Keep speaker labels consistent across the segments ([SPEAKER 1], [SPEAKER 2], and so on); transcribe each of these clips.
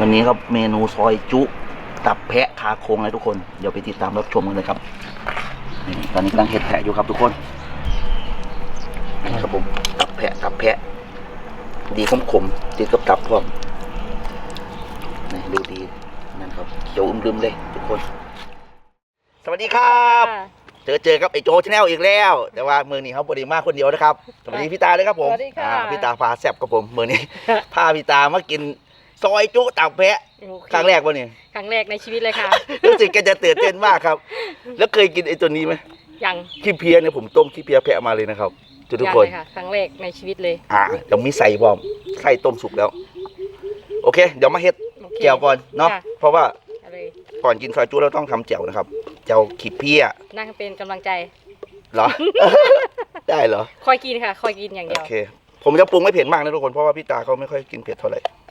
[SPEAKER 1] วันนี้ครับเมนูซอยจุตับแพะขาโครงเลยทุกคน เดี๋ยวไปติดตามรับชมกันเลยครับนี่ตอนนี้กำลังเห็ดแพะอยู่ครับทุกคนนี่ครับผมตับแพะตับแพะ ดีขมขมๆติดกับตับพร้อมนี่ดูดีนั่นครับเขียวอึมลืมเลยทุกคน สวัสดีครับเจอเจอกับไอโจชาแนลอีกแล้ว แต่ว่ามือนี้เขาบริมาคนเดียวนะครับสวัสดีพี่ตาเลยครับผม
[SPEAKER 2] สวัสดีค่ะ
[SPEAKER 1] อ่าพี่ตาพาแซบกับผมมือนี้พาพี่ตามากิน ซอยจุตับแพะ
[SPEAKER 2] โอเค
[SPEAKER 1] ครั้งแรกวะเนี่ย
[SPEAKER 2] ครั้งแรกในชีวิตเลยค่ะ
[SPEAKER 1] รู้สึกแกจะตื่นเต้นมากครับ แล้วเคยกินไอ้ตัวนี้ไหม
[SPEAKER 2] ยัง
[SPEAKER 1] ขี้เพียเนี่ยผมต้มขี้เพียแพะมาเลยนะครับทุกทุก
[SPEAKER 2] ยัง
[SPEAKER 1] คน
[SPEAKER 2] เลยค่ะ ครั้งแรกในชีวิตเลย
[SPEAKER 1] อ่าเดี๋ยวมีใส่บอมไข่ต้มสุกแล้ว โอเค เดี๋ยวมาเฮ็ด
[SPEAKER 2] โอเค
[SPEAKER 1] แจ่วก่อนเนาะ
[SPEAKER 2] ค่ะ
[SPEAKER 1] เพราะว่า
[SPEAKER 2] เอาเลย
[SPEAKER 1] ก่อนกินซอยจุเราต้องทำแจ่วนะครับแจ่วขี้เพีย
[SPEAKER 2] นั่งเป็นกำลังใจ
[SPEAKER 1] เหรอ ได้เหรอ
[SPEAKER 2] คอยกินค่ะ คอยกินอย่าง
[SPEAKER 1] โอ
[SPEAKER 2] เดียว
[SPEAKER 1] เค ผมจะปรุงไม่เผ็ดมากนะทุกคนเพราะว่าพี่ตาเขาไม่ค่อยกินเผ็ดเท่าไหร่นี่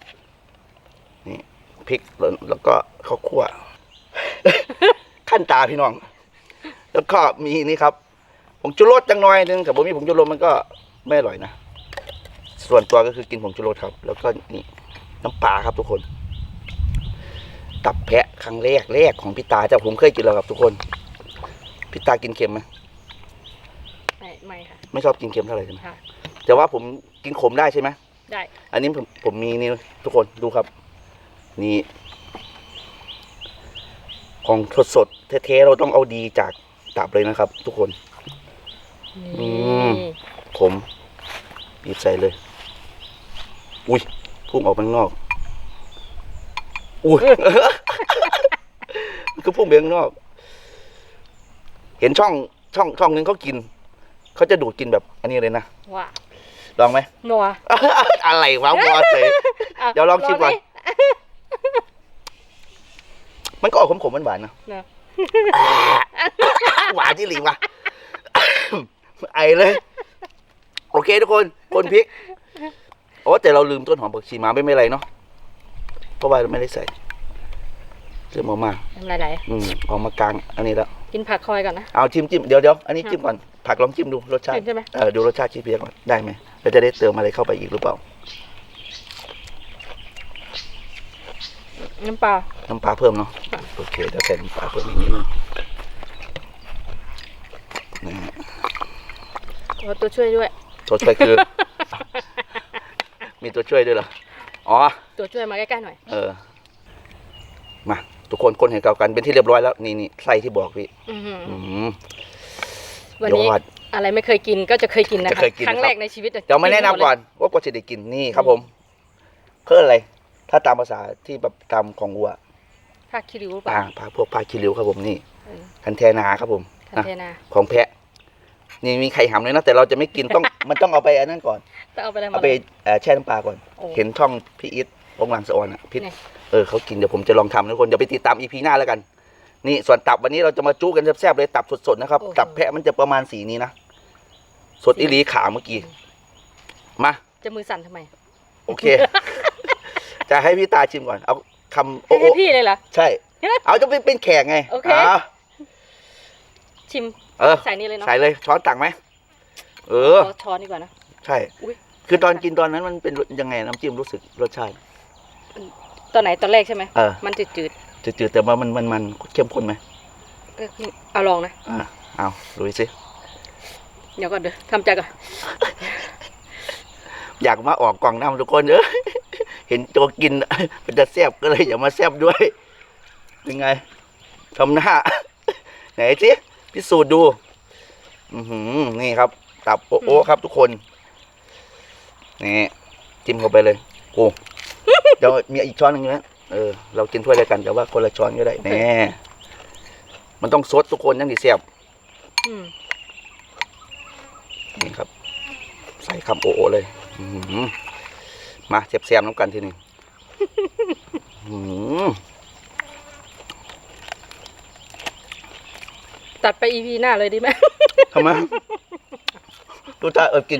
[SPEAKER 1] พริกแล้วแล้วก็ข้าวคั่ว ขั้นตาพี่น้อง แล้วก็มีนี่ครับผงชูรสจังหน่อยนึงแต่ผมมีผงชูรสมันก็ไม่อร่อยนะส่วนตัวก็คือกินผงชูรสครับ แล้วก็นี่น้ำปลาครับทุกคน ตับแพะครั้งแรกแรกของพี่ตาแต่ผมเคยกินแล้วครับทุกคนพี่ตากินเค็มไหม
[SPEAKER 2] ไม่ไม่ค่ะ
[SPEAKER 1] ไม่ชอบกินเค็มเท่าไหร่ใช่ไหม
[SPEAKER 2] ค่ะ
[SPEAKER 1] แต่ว่าผมกินขมได้ใช่ไหม
[SPEAKER 2] ได้
[SPEAKER 1] อันนี้ผมผมมีนี่ทุกคนดูครับ นี่ของสดสดๆเทๆเราต้องเอาดีจากตับเลยนะครับ ทุกคน อืม
[SPEAKER 2] นี่
[SPEAKER 1] ผมบีบใส่เลย อุ้ยพุ่งออกไปข้างนอก อุ้ยมันก็พุ่งไปข้างนอก เห็นช่องช่องช่องนึงเขากิน เขาจะดูดกินแบบ อันนี้เลยนะ
[SPEAKER 2] ว่า
[SPEAKER 1] ลองไหม
[SPEAKER 2] นัว
[SPEAKER 1] อะไรวะวอเซะเดี๋ยวลองชิมก่อน
[SPEAKER 2] ดิ
[SPEAKER 1] มันก็ออกขมๆหวานๆนะ
[SPEAKER 2] เนอะ
[SPEAKER 1] หวานที่หลีวะไอเลย โอเคทุกคนคนพริกโอ้แต่เราลืมต้นหอมผักชีมาไม่เป็นไรเนาะเพราะว่าเราไม่ได้ใส่เริ่มออกมา
[SPEAKER 2] ทำไรไหล
[SPEAKER 1] อืมออกมากลาง อันนี้แล้ว
[SPEAKER 2] กินผักคอยก่อนนะ
[SPEAKER 1] เอาจิ้มจิ้มเดี๋ยวเดี๋ยวอันนี้จิ้มก่อนผักลองจิ้มดูรสชาติ
[SPEAKER 2] เห็นใช่ไหม
[SPEAKER 1] เออดูรสชาติชีเพียก่อนได้ไหมเราจะได้เติมอะไรเข้าไปอีกหรือเปล่า
[SPEAKER 2] น้ำปลา
[SPEAKER 1] น้ำปลาเพิ่มเนาะ โอเคเดี๋ยวใส่น้ำปลาเพิ่มอีกนิดนึงนะฮะ
[SPEAKER 2] ขอตัวช่วยด้วย
[SPEAKER 1] ตัวช่วยคือ มีตัวช่วยด้วยเหรอ อ๋อ
[SPEAKER 2] ตัวช่วยมาใกล้ๆหน่อย
[SPEAKER 1] เออ มาทุกคนคนเห็นเก่ากันเป็นที่เรียบร้อยแล้ว นี่นี่ไส้ที่บอกพี่
[SPEAKER 2] อื้อหือ
[SPEAKER 1] อืม
[SPEAKER 2] วันนี้
[SPEAKER 1] ยอด
[SPEAKER 2] อะไรไม่เคยกินก็จะเคยกินนะ
[SPEAKER 1] จะ
[SPEAKER 2] คะ
[SPEAKER 1] เคยกิน
[SPEAKER 2] ครั้ง
[SPEAKER 1] นะครับ
[SPEAKER 2] แรกในชีวิต
[SPEAKER 1] เดี๋ยวมาแนะนำก่อนว่ากว่าจะได้กินนี่ครับผมเพื่ออะไร ถ้าตามภาษาที่แบบตามของวัว
[SPEAKER 2] ผักคิริวหรือเป
[SPEAKER 1] อ่า
[SPEAKER 2] ล่า
[SPEAKER 1] พาพวกพาคิริวครับผมนี่
[SPEAKER 2] เออ
[SPEAKER 1] คันเทนาครับผม
[SPEAKER 2] ทันเทนา
[SPEAKER 1] ของแพะ นี่มีไข่หำเลยนะ แต่เราจะไม่กินต้อง มันต้องเอาไปอันนั้นก่อน
[SPEAKER 2] ต้องเอาไปทำ
[SPEAKER 1] เอา
[SPEAKER 2] อะ
[SPEAKER 1] ไป
[SPEAKER 2] ไร
[SPEAKER 1] เอ่อแช่น้ำปลาก่อน
[SPEAKER 2] โอ้
[SPEAKER 1] เห็นช่องพี่อิทองค์หลังสะออนอะพี่
[SPEAKER 2] นี่
[SPEAKER 1] เออเขากินเดี๋ยวผมจะลองทำนะทุกคนเดี๋ยวไปติดตามอีพีหน้าแล้วกัน นี่ส่วนตับวันนี้เราจะมาจู้กันแซ่บๆเลยตับสดๆนะครับ
[SPEAKER 2] โอ้โห
[SPEAKER 1] ตับแพะมันจะประมาณสีนี้นะ สดอีหลีขาเมื่อกี้ มา
[SPEAKER 2] จะมือสั่นทำไม
[SPEAKER 1] โอเค จะให้พี่ตาชิมก่อน เอาคำโอ
[SPEAKER 2] ให้
[SPEAKER 1] โอ
[SPEAKER 2] ให้พี่เลยเหรอ
[SPEAKER 1] ใช่ เอาจะเป็นเป็นแขกไง
[SPEAKER 2] โอเคาชิม
[SPEAKER 1] เออ
[SPEAKER 2] ใส่นี่เลยเนาะ
[SPEAKER 1] ใส่เลยช้อนตักไหม เออ
[SPEAKER 2] ขอช้อนดีกว่านะ
[SPEAKER 1] ใช่
[SPEAKER 2] อุ๊ย
[SPEAKER 1] คือตอนกินตอนนั้นมันเป็นยังไงน้ำจิ้มรู้สึกรสชาติ
[SPEAKER 2] ตอนไหนตอนแรกใช่ไหม
[SPEAKER 1] เออ
[SPEAKER 2] มันจืด
[SPEAKER 1] จืดๆแต่ว่ามันมันมันเข้มข้นไหม
[SPEAKER 2] ๆก็เอาลองนะ
[SPEAKER 1] อ่าเอาดูสิ
[SPEAKER 2] เดี๋ยวก่อนเดี๋ยวทำใจก่อน
[SPEAKER 1] อยากมาออกกล่องน้ำทุกคนเออ เห็นตัวกินเป็นจะแซบก็เลยอยากมาแซบด้วยเป็นไงทำหน้า ไหนสิพิสูจน์ดู อือหือ นี่ครับ ตับโอะโอะครับทุกคน นี่จิ้มเข้าไปเลยโอ้เดี๋ยวมีอีกช้อนหนึ่งนะเออเรากินถ้วยเดียวกันแต่ว่าคนละช้อนก็ได้แน่มันต้องซดทุกคนยังดีแซ่บ
[SPEAKER 2] อืม
[SPEAKER 1] นี่ครับ ใส่คำโอโอเลย อื้อหือ มาเสียบแซมน้ำกันทีหนึ่งอื้อหือ
[SPEAKER 2] ตัดไปอีพีหน้าเลยดีไหม
[SPEAKER 1] ทำไมรสชาติเออกิน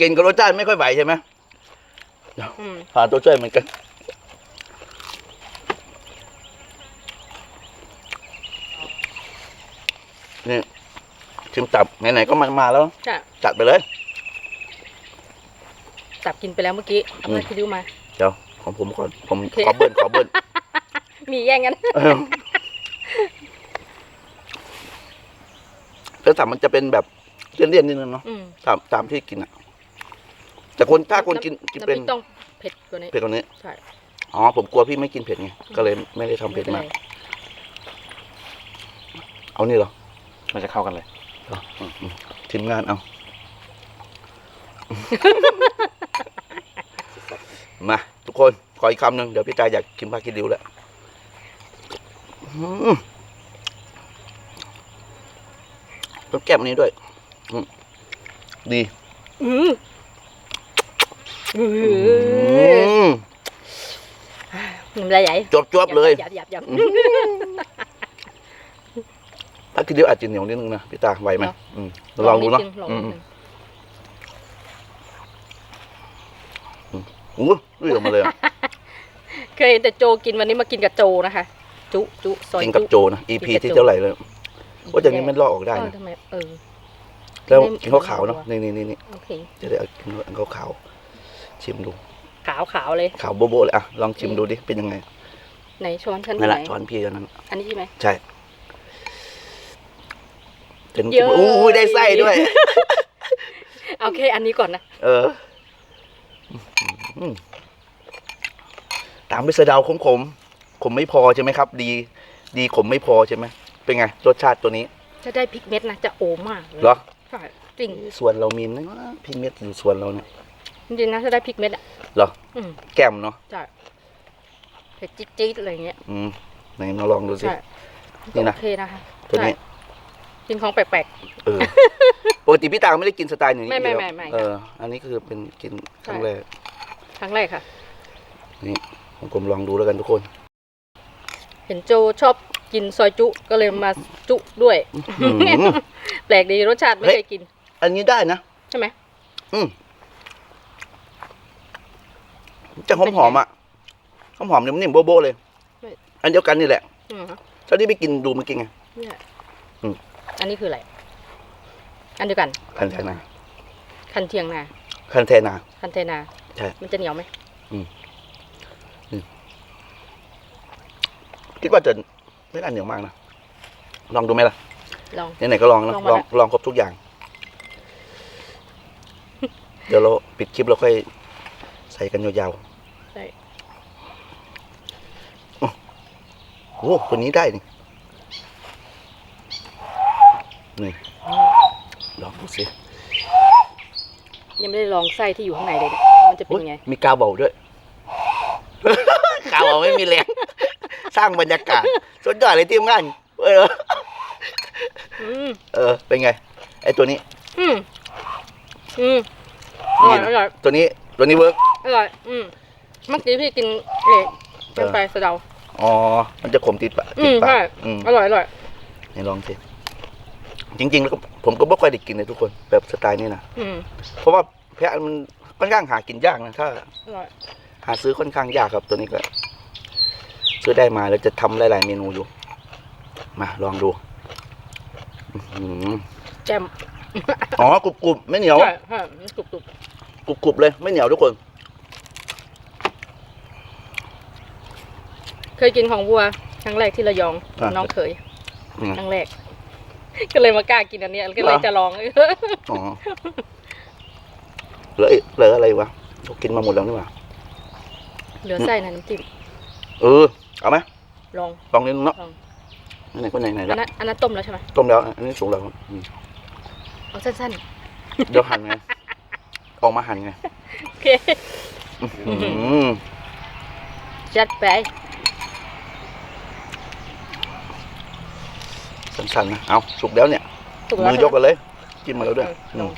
[SPEAKER 1] กินกับรสชาติไม่ค่อยไหวใช่ไหม
[SPEAKER 2] อืม
[SPEAKER 1] หาตัวช่วยเหมือนกันนี่ชิมตับไหนๆก็มามาแล้ว
[SPEAKER 2] จ้ะ
[SPEAKER 1] จัดไปเลย
[SPEAKER 2] ตับ กินไปแล้วเมื่อกี้เอา
[SPEAKER 1] อืม
[SPEAKER 2] มาคิดดูมา
[SPEAKER 1] เดี๋ยวของผมก่อนผมขอเบิ้ลขอเบิ้ล
[SPEAKER 2] มีแย่งกัน
[SPEAKER 1] เออแล้วสามมันจะเป็นแบบเลี่ยนๆนิดนึงเนาะ
[SPEAKER 2] อืม
[SPEAKER 1] ตามตามที่กินอะ แต่คนถ้าคนกินกิน
[SPEAKER 2] น้ำพ
[SPEAKER 1] เป็
[SPEAKER 2] ริ
[SPEAKER 1] น
[SPEAKER 2] กต้องเผ็ดกว่านี้
[SPEAKER 1] เผ็ดกว่านี้
[SPEAKER 2] ใช่
[SPEAKER 1] อ๋อผมกลัวพี่ไม่กินเผ็ดไงก็เลยไม่ได้ทำเผ็ด
[SPEAKER 2] ไป็น
[SPEAKER 1] มา
[SPEAKER 2] ไร
[SPEAKER 1] กเอานี่เหรอ
[SPEAKER 3] มันจะเข้ากันเลย
[SPEAKER 1] เหรออืมอืมทีมงานเอา มาทุกคนขออีกคำหนึ่งเดี๋ยวพี่ตาอยากกินปลากินดิวแล้วอืมต้องแก้มอันนี้ด้วยอืมดี
[SPEAKER 2] อืมอื
[SPEAKER 1] อื
[SPEAKER 2] ม
[SPEAKER 1] ม
[SPEAKER 2] น้ำลายใหญ่
[SPEAKER 1] จบจบๆเลย
[SPEAKER 2] หยับหยับหยับ
[SPEAKER 1] ปลากินดิวอาจจะเหนียวนิดนึงนะพี่ตาไหวไหม
[SPEAKER 2] เนอะ
[SPEAKER 1] อืมลองดูเนาะ
[SPEAKER 2] ลอง
[SPEAKER 1] อื
[SPEAKER 2] นิด
[SPEAKER 1] ม
[SPEAKER 2] นึง
[SPEAKER 1] อู้ลุยออกมาเลยอะ
[SPEAKER 2] เคยเห็นแต่โจกินวันนี้มากินกับโจนะคะ จุจุซอย
[SPEAKER 1] กินกับ
[SPEAKER 2] จุ
[SPEAKER 1] โจนะ EP
[SPEAKER 2] กินกับ
[SPEAKER 1] ที่
[SPEAKER 2] โจ
[SPEAKER 1] เท่าไหร่เลยว่าจากนี้มันลอกออกได้
[SPEAKER 2] เออ
[SPEAKER 1] นะ
[SPEAKER 2] ทำไมเออ
[SPEAKER 1] แล้ว
[SPEAKER 2] ไม่
[SPEAKER 1] กินข้าวขาวเนาะ
[SPEAKER 2] ไม่
[SPEAKER 1] นี่นี่นี่นี่
[SPEAKER 2] โอเค
[SPEAKER 1] จะได้เอากินข้าวขาวชิมดู
[SPEAKER 2] ขาวขาวเลย
[SPEAKER 1] ขาวโบโบเลยอะลองชิมดูดิเป็นยังไง
[SPEAKER 2] ไหนช้อนฉัน
[SPEAKER 1] นั่นแหละ
[SPEAKER 2] ไหน
[SPEAKER 1] ช้อนพี่อันนั้น
[SPEAKER 2] อันนี้ใช่ไหม
[SPEAKER 1] ใช่เป็น
[SPEAKER 2] เยอะ
[SPEAKER 1] อู้ยได้ไส้ด้วย
[SPEAKER 2] โอเคอันนี้ก่อนนะ
[SPEAKER 1] เอออืม ตามด้วยสะเดาขมขมๆขมไม่พอใช่ไหมครับ ดี ดีขมไม่พอใช่ไหมเป็นไงรสชาติตัวนี้
[SPEAKER 2] จะได้พริกเม็ดนะจะโอมากเลย
[SPEAKER 1] เหรอ
[SPEAKER 2] ใช่จริง
[SPEAKER 1] ส่วนเรามีนะพี่เม็ดอยู่ส่วนเราเนี่ย
[SPEAKER 2] จริงๆนะจะได้พริกเม็ดอะ
[SPEAKER 1] เหรอ
[SPEAKER 2] อืม
[SPEAKER 1] แก้มเนาะ
[SPEAKER 2] ใช่เผ็ดจี๊ดๆอะไรอย่างเงี้ย
[SPEAKER 1] อืมไหนมาลองดูสิ
[SPEAKER 2] ใช่
[SPEAKER 1] นี่นะ
[SPEAKER 2] โอเคนะคะ
[SPEAKER 1] ตัวนี้
[SPEAKER 2] ใช่กินของแปลก
[SPEAKER 1] เออปกติพี่ตางไม่ได้กินสไตล์อย่างนี้
[SPEAKER 2] ไม่ไม่
[SPEAKER 1] อยู่แล้ว
[SPEAKER 2] ไม่ไม่
[SPEAKER 1] เออ อันนี้คือเป็นกินครั้ง
[SPEAKER 2] ใช่
[SPEAKER 1] แรก
[SPEAKER 2] ๆ ครั้งแรกค่ะ
[SPEAKER 1] นี่ผมผมลองดูแล้วกันทุกคน
[SPEAKER 2] เห็นโจชอบกินซอยจุ ก็เลยมาจุด้วย
[SPEAKER 1] อืม
[SPEAKER 2] แปลกดีรสชาติไม่
[SPEAKER 1] เฮ้ย
[SPEAKER 2] เคยกิน
[SPEAKER 1] อันนี้ได้นะ
[SPEAKER 2] ใช่ไหม
[SPEAKER 1] อืมจะหอมหอมๆอะหอมหอมๆนิ่มๆโบ๊ะๆเลยอันเดียวกันนี่แหละ
[SPEAKER 2] อืมฮะ
[SPEAKER 1] เท่าที่ไปกินดูเมื่อกี้ไง
[SPEAKER 2] เนี่ย
[SPEAKER 1] อืม
[SPEAKER 2] อันนี้คืออะไร อันเดียวกัน
[SPEAKER 1] คันแทนา
[SPEAKER 2] คันเทียงนา
[SPEAKER 1] คันแทนา
[SPEAKER 2] คันเทนา
[SPEAKER 1] ใช่
[SPEAKER 2] มันจะเหนียวไหม
[SPEAKER 1] คิดว่าจะไม่น่าเหนียวมากนะ ลองดูไหมล่ะ
[SPEAKER 2] ลอง
[SPEAKER 1] ไหนๆก็ลองนะ
[SPEAKER 2] ลอง
[SPEAKER 1] ล
[SPEAKER 2] มา
[SPEAKER 1] อง
[SPEAKER 2] ละ
[SPEAKER 1] ลองครบทุกอย่าง เดี๋ยวเราปิดคลิปแล้วค่อยใส่กันยาว
[SPEAKER 2] ใช่
[SPEAKER 1] ๆโอ้ตัวนี้ได้นี่ นี่ลองดูสิ
[SPEAKER 2] ยังไม่ได้ลองไส้ที่อยู่ข้างในเลยเนี่ยมัน จะเป็น
[SPEAKER 1] อุ๊ย
[SPEAKER 2] ไง
[SPEAKER 1] มีกาวเบาด้วย กาวเบาไม่มีแรงสร้างบรรยากาศสุดยอดเลยทีมงานเออ
[SPEAKER 2] อืม
[SPEAKER 1] เออ เป็นไง ไอตัวนี้
[SPEAKER 2] อืมอืมอร่อยอร่อย
[SPEAKER 1] ตัวนี้ตัวนี้เวิร์ก
[SPEAKER 2] อร่อยอืมเมื่อกี้พี่กินเอ๊ะกินไปสะเดา
[SPEAKER 1] อ๋อ มันจะขมติดปาก
[SPEAKER 2] อื
[SPEAKER 1] ติด
[SPEAKER 2] ม
[SPEAKER 1] ปา
[SPEAKER 2] ใช่
[SPEAKER 1] กอืม
[SPEAKER 2] อร่อยอร่อย
[SPEAKER 1] นี่ลองสิจริงๆแล้วก็ผมก็ไม่ค่อยได้กินเลยทุกคนแบบสไตล์นี้นะ
[SPEAKER 2] อืม
[SPEAKER 1] เพราะว่าแพะมัน ค่อนข้างหากินยากนะถ้า
[SPEAKER 2] อร่อย
[SPEAKER 1] หาซื้อค่อนข้างยากครับตัวนี้ก็ ซื้อได้มาแล้วจะทำหลาย ๆ เมนูอยู่ มาลองดูอื้อหือ
[SPEAKER 2] แจ่ม
[SPEAKER 1] อ๋อกรุบๆไม่เหนียว
[SPEAKER 2] ใช่ใช่กรุบกรุบ
[SPEAKER 1] กรุบๆเลยไม่เหนียวทุกคน
[SPEAKER 2] เคยกินของวัวครั้งแรกที่ระยอง
[SPEAKER 1] อะ
[SPEAKER 2] น้องเคย
[SPEAKER 1] อืม
[SPEAKER 2] ครั้งแรก ก็เลยมากล้ากินอันเนี้ยก็เลย
[SPEAKER 1] เหรอ
[SPEAKER 2] จะลอง
[SPEAKER 1] อ๋อ เหลืออีกเหลืออะไรวะเรากินมาหมดแล้วนี่หว่า
[SPEAKER 2] เหลือไส้นะน้ำจิ้ม
[SPEAKER 1] เออเอาไหม
[SPEAKER 2] ลอง
[SPEAKER 1] ลองนิดนึงเนาะ
[SPEAKER 2] ลอง
[SPEAKER 1] ไหนๆก็ไหนๆ
[SPEAKER 2] อัน
[SPEAKER 1] แล้ว
[SPEAKER 2] นั้นอันนั้นต้มแล้วใช่ไหม
[SPEAKER 1] ต้มแล้วอันนี้สุกแล้วอืม
[SPEAKER 2] เอาสั้น
[SPEAKER 1] เดี๋ยวหั่นไงออกมาหั่นไง
[SPEAKER 2] ๆโอเค
[SPEAKER 1] อื้อหือ
[SPEAKER 2] จัดไป
[SPEAKER 1] สั้นๆนะเอาสุกแล้วเนี่ย
[SPEAKER 2] ถูกแล้ว
[SPEAKER 1] มือยกกันเลยกินมาแล้วด้วย
[SPEAKER 2] ลอง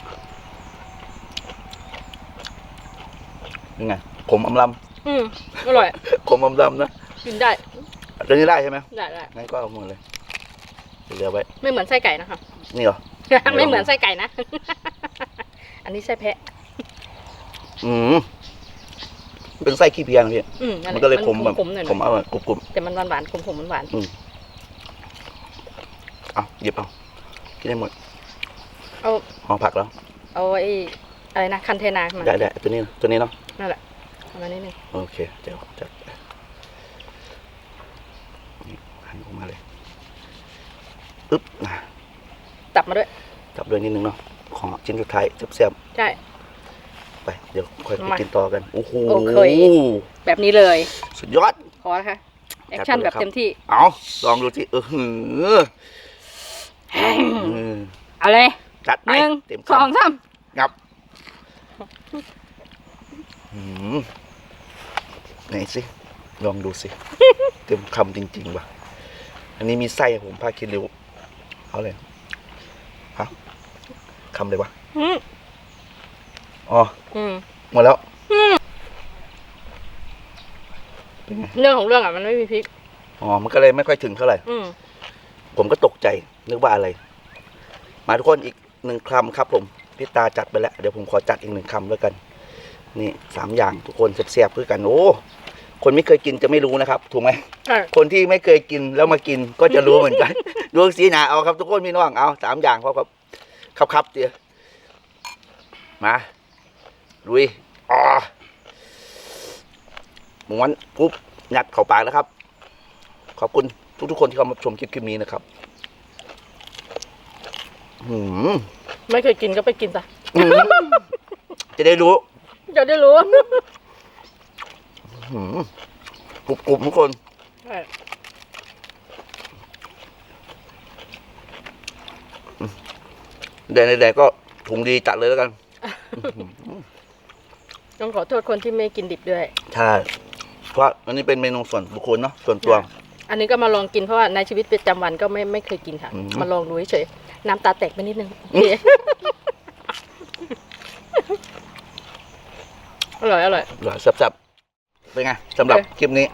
[SPEAKER 1] ยังไงขมอำล
[SPEAKER 2] อืมอร่อยำ
[SPEAKER 1] ขมอำลำนะ
[SPEAKER 2] กินได้
[SPEAKER 1] ตัวนี้ได้ใช่ไหม
[SPEAKER 2] ได้ได้
[SPEAKER 1] งั้นก็เอาหมดเลยเหลือไว้
[SPEAKER 2] ไม่เหมือนไส้ไก่นะคะ
[SPEAKER 1] นี่เหรอ
[SPEAKER 2] ไม่เหมือนไส้ไก่นะ อันนี้ไส้แพะ
[SPEAKER 1] อืมเป็นไส้ขี้เพียนะพี่
[SPEAKER 2] อืมนั่นแห
[SPEAKER 1] มัน
[SPEAKER 2] ละ
[SPEAKER 1] ก็เลยขมแบบ
[SPEAKER 2] ขมๆหน่อย
[SPEAKER 1] ขมอร่อยกรุบ
[SPEAKER 2] ๆแต่มันหวานๆขมๆมันหวาน
[SPEAKER 1] ๆเอาหยิบเอากินได้หมด
[SPEAKER 2] ๆเอา
[SPEAKER 1] ห่อผักแล้ว
[SPEAKER 2] เอาไอ้อะไรนะคันเทนามา
[SPEAKER 1] ได้ได้ตัวนี้นะตัวนี้เนาะ
[SPEAKER 2] นั่นแหละประมาณนี้หนึ่ง
[SPEAKER 1] โอเค เดี๋ยวจัดไปนี่หันออกมาเลยอึ๊บนะ
[SPEAKER 2] ตับมาด้วย
[SPEAKER 1] จับด้วยนิดนึงเนาะของชิ้นสุดท้ายเสียบ
[SPEAKER 2] ใช่
[SPEAKER 1] ๆไปเดี๋ยวค่อยไป
[SPEAKER 2] มา
[SPEAKER 1] กินต่อกัน โอ้โห
[SPEAKER 2] โอเคแบบนี้เลย
[SPEAKER 1] สุดยอด
[SPEAKER 2] ขอนะคะแอคชั่น
[SPEAKER 1] จัดไปเลย
[SPEAKER 2] แบบ
[SPEAKER 1] ครับ
[SPEAKER 2] เต็มที่
[SPEAKER 1] เอาลองดูสิเออหือเออ
[SPEAKER 2] เอาเลย
[SPEAKER 1] จัด
[SPEAKER 2] ห
[SPEAKER 1] ไป
[SPEAKER 2] นึ่ง
[SPEAKER 1] เต็ม
[SPEAKER 2] สอง
[SPEAKER 1] คำ
[SPEAKER 2] สาม
[SPEAKER 1] งับหืม ไหนสิลองดูสิ เต็มคำจริง ๆ ว่ะ อันนี้มีไส้ผมพาคิดริวเอาเลยฮะคำเลยวะ
[SPEAKER 2] อืม
[SPEAKER 1] อ๋อ
[SPEAKER 2] อืม
[SPEAKER 1] หมดแล้วเป็นไง
[SPEAKER 2] เรื่องของเรื่องอะมันไม่มีพริก
[SPEAKER 1] อ๋อ มันก็เลยไม่ค่อยถึงเท่าไหร่
[SPEAKER 2] อืม
[SPEAKER 1] ผมก็ตกใจ นึกว่าอะไร มาทุกคนอีกหนึ่งคำครับผม พี่ตาจัดไปแล้ว เดี๋ยวผมขอจัดอีกหนึ่งคำแล้วกัน นี่สามอย่างทุกคนเสียบๆเพื่อกันโอ้คนไม่เคยกินจะไม่รู้นะครับถูกไหม
[SPEAKER 2] ใช่
[SPEAKER 1] คนที่ไม่เคยกินแล้วมากินก็จะรู้เหมือนกันดูสีหนาเอาครับ ทุกคนพี่น้องเอาสามอย่างพอครับครับครับเดียวมาลุยอ๋อม้วนปุ๊บยัดเข้าปากแล้วครับ ขอบคุณทุกๆคนที่เข้ามาชมคลิปคลิปนี้นะครับหืม
[SPEAKER 2] ไม่เคยกินก็ไปกินซะ
[SPEAKER 1] หืมจะได้รู้
[SPEAKER 2] จะได้รู้
[SPEAKER 1] หืมกรุบกรุบทุกคน
[SPEAKER 2] ใช่
[SPEAKER 1] แดงๆก็ถุงดีจัดเลยแล้วกัน
[SPEAKER 2] ต้องขอโทษคนที่ไม่กินดิบด้วย
[SPEAKER 1] ใช่ เพราะอันนี้เป็นเมนูส่วนบุคคลเนาะ ส่วนตัว
[SPEAKER 2] อันนี้ก็มาลองกินเพราะว่าในชีวิตประจำวันก็ไม่ไม่เคยกินค่ะ
[SPEAKER 1] อืม
[SPEAKER 2] มาลองดูเฉยๆน้ำตาแตกไปนิดนึงโอเค อร่อยอร่อย
[SPEAKER 1] หรอสับๆเป็นไงสำหรับ
[SPEAKER 2] โอเค
[SPEAKER 1] คลิปนี้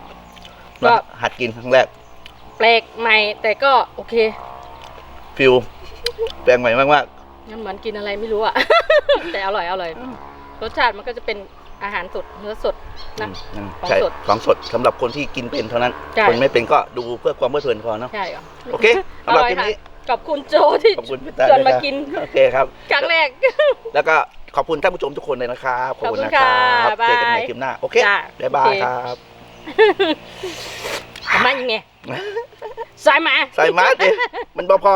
[SPEAKER 2] ก็
[SPEAKER 1] มาหัดกินครั้งแรก
[SPEAKER 2] แปลกใหม่แต่ก็โอเค
[SPEAKER 1] ฟิลแปลงใหม่มาก
[SPEAKER 2] งั้นเหมือนกินอะไรไม่รู้อะ แต่อร่อยอร่อย รสชาติมันก็จะเป็นอาหารสดเนื้อสด
[SPEAKER 1] ๆ
[SPEAKER 2] นะ
[SPEAKER 1] อืม
[SPEAKER 2] ของ
[SPEAKER 1] ใช่
[SPEAKER 2] สด
[SPEAKER 1] ของสดสำหรับคนที่กินเป็นเท่านั้น
[SPEAKER 2] ใช่
[SPEAKER 1] คนไม่เป็นก็ดูเพื่อความเพลิดเพลินพอเนาะ
[SPEAKER 2] ใช่เหรอ
[SPEAKER 1] โอเคสำหรับ
[SPEAKER 2] อร่อย
[SPEAKER 1] คลิป
[SPEAKER 2] ค่ะ
[SPEAKER 1] นี้
[SPEAKER 2] ขอบคุณโจที่
[SPEAKER 1] ขอบคุณพี่ตา
[SPEAKER 2] ชวน
[SPEAKER 1] ด้วย
[SPEAKER 2] มา
[SPEAKER 1] นะ
[SPEAKER 2] กิน
[SPEAKER 1] โอเคครับ
[SPEAKER 2] ครั้งแรก
[SPEAKER 1] แล้วก็ ขอบคุณท่านผู้ชมทุกคนเลยนะครับขอบคุณ
[SPEAKER 2] ขอบคุณ
[SPEAKER 1] นะครั
[SPEAKER 2] ค่ะ
[SPEAKER 1] บเจอกันใหม่
[SPEAKER 2] บาย
[SPEAKER 1] คลิปหน้าโอเค
[SPEAKER 2] จ้ะ
[SPEAKER 1] บ๊ายบาย
[SPEAKER 2] โอเค
[SPEAKER 1] ครับ
[SPEAKER 2] ทำไมยังไงสายหมา
[SPEAKER 1] ใส่มาดิมันบ่พอ